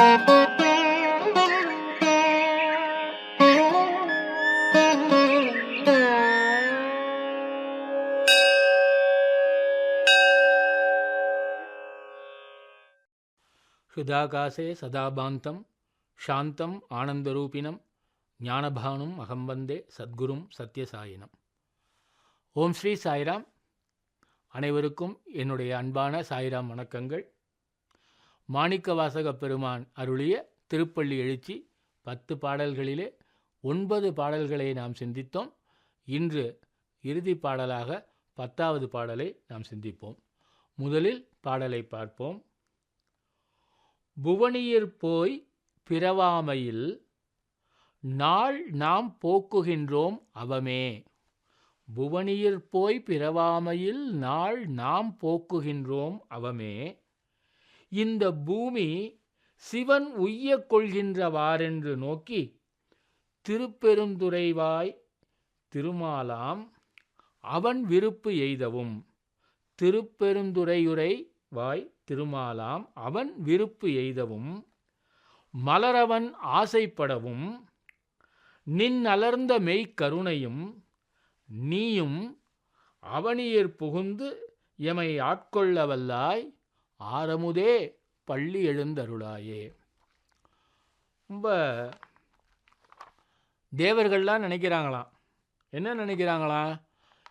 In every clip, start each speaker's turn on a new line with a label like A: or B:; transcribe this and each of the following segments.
A: ஹிருதாகாசே சதாபாந்தம் சாந்தம் ஆனந்தரூபிணம் ஞானபானும் அகம் வந்தே சத்குரும் சத்யசாயினம். ஓம் ஸ்ரீ சாய்ராம். அனைவருக்கும் என்னுடைய அன்பான சாய்ராம் வணக்கங்கள். மாணிக்கவாசக பெருமான் அருளிய திருப்பள்ளி எழுச்சி பத்து பாடல்களிலே ஒன்பது பாடல்களை நாம் சிந்தித்தோம். இன்று இறுதி பாடலாக பத்தாவது பாடலை நாம் சிந்திப்போம். முதலில் பாடலை பார்ப்போம். புவனியிற் போய் பிறவாமையில் நாள் நாம் போக்குகின்றோம் அவமே. புவனியிற் போய் பிறவாமையில் நாள் நாம் போக்குகின்றோம் அவமே. இந்த பூமி சிவன் உய்யக் கொள்கின்றவாறென்று நோக்கி திருப்பெருந்துறைவாய் திருமாலாம் அவன் விருப்பு எய்தவும். திருப்பெருந்துறையுரை வாய் திருமாலாம் அவன் விருப்பு எய்தவும். மலரவன் ஆசைப்படவும். நின் அலர்ந்த மெய்க்கருணையும் நீயும் அவனியர் புகுந்து எமை ஆட்கொள்ளவல்லாய் ஆரமுதே பள்ளி எழுந்தருளாயே. ரொம்ப தேவர்கள்லாம் நினைக்கிறாங்களாம். என்ன நினைக்கிறாங்களாம்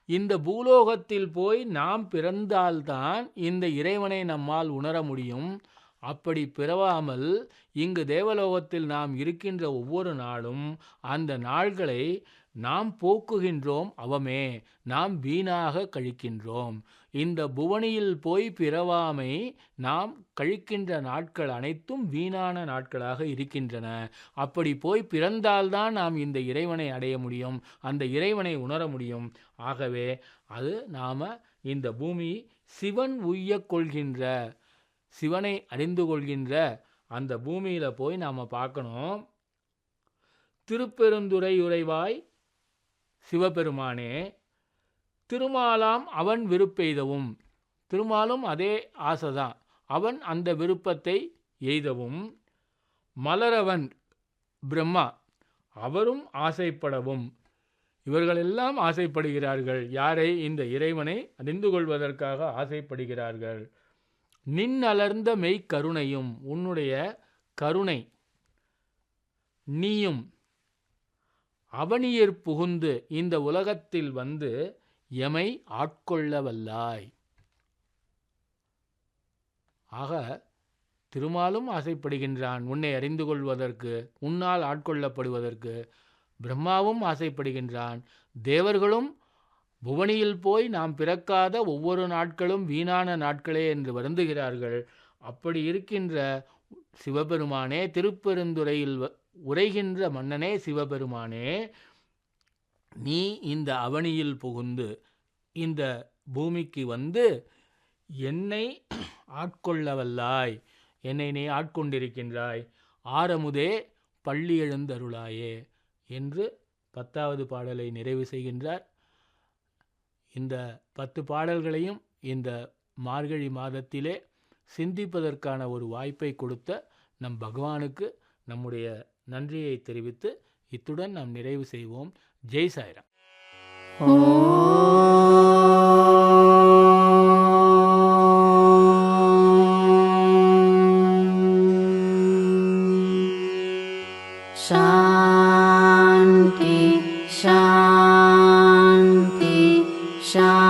A: இந்த பூலோகத்தில் போய் நாம் பிறந்தால்தான் இந்த இறைவனை நம்மால் உணர முடியும். அப்படி பிறவாமல் இங்கு தேவலோகத்தில் நாம் இருக்கின்ற ஒவ்வொரு நாளும் அந்த நாள்களை நாம் போக்குகின்றோம் அவமே நாம் வீணாக கழிக்கின்றோம். இந்த புவனியில் போய் பிறவாமை நாம் கழிக்கின்ற நாட்கள் அனைத்தும் வீணான நாட்களாக இருக்கின்றன. அப்படி போய் பிறந்தால்தான் நாம் இந்த இறைவனை அடைய முடியும் அந்த இறைவனை உணர முடியும். ஆகவே அது நாம் இந்த பூமி சிவன் உய்ய கொள்கின்ற சிவனை அறிந்து கொள்கின்ற அந்த பூமியில் போய் நாம் பார்க்கணும். திருப்பெருந்துறை உறைவாய் சிவபெருமானே திருமாலாம் அவன் விருப்பெய்தவும் திருமாலும் அதே ஆசைதான். அவன் அந்த விருப்பத்தை எய்தவும். மலரவன் பிரம்மா அவரும் ஆசைப்படவும். இவர்களெல்லாம் ஆசைப்படுகிறார்கள். யாரை? இந்த இறைவனை அறிந்து கொள்வதற்காக ஆசைப்படுகிறார்கள். நின் அலர்ந்த மெய்க்கருணையும் உன்னுடைய கருணை. நீயும் அவனியர் புகுந்து இந்த உலகத்தில் வந்து எமை ஆட்கொள்ள வல்லாய் ஆக திருமாலும் ஆசைப்படுகின்றான் உன்னை அறிந்து கொள்வதற்கு உன்னால் ஆட்கொள்ளப்படுவதற்கு. பிரம்மாவும் ஆசைப்படுகின்றான் தேவர்களும் புவனியில் போய் நாம் பிறக்காத ஒவ்வொரு நாட்களும் வீணான நாட்களே என்று வருந்துகிறார்கள். அப்படி இருக்கின்ற சிவபெருமானே திருப்பெருந்துறையில் உரைகின்ற மன்னனே சிவபெருமானே நீ இந்த அவனியில் புகுந்து இந்த பூமிக்கு வந்து என்னை ஆட்கொள்ளவல்லாய் என்னை நீ ஆட்கொண்டிருக்கின்றாய் ஆரமுதே பள்ளி எழுந்தருளாயே என்று பத்தாவது பாடலை நிறைவு செய்கின்றார் இந்த பத்து பாடல்களையும் இந்த மார்கழி மாதத்திலே சிந்திப்பதற்கான ஒரு வாய்ப்பை கொடுத்த நம் பகவானுக்கு நம்முடைய நன்றியை தெரிவித்து இத்துடன் நாம் நிறைவு செய்வோம் ஜெய் சாய்ராம் Shine.
B: Shine.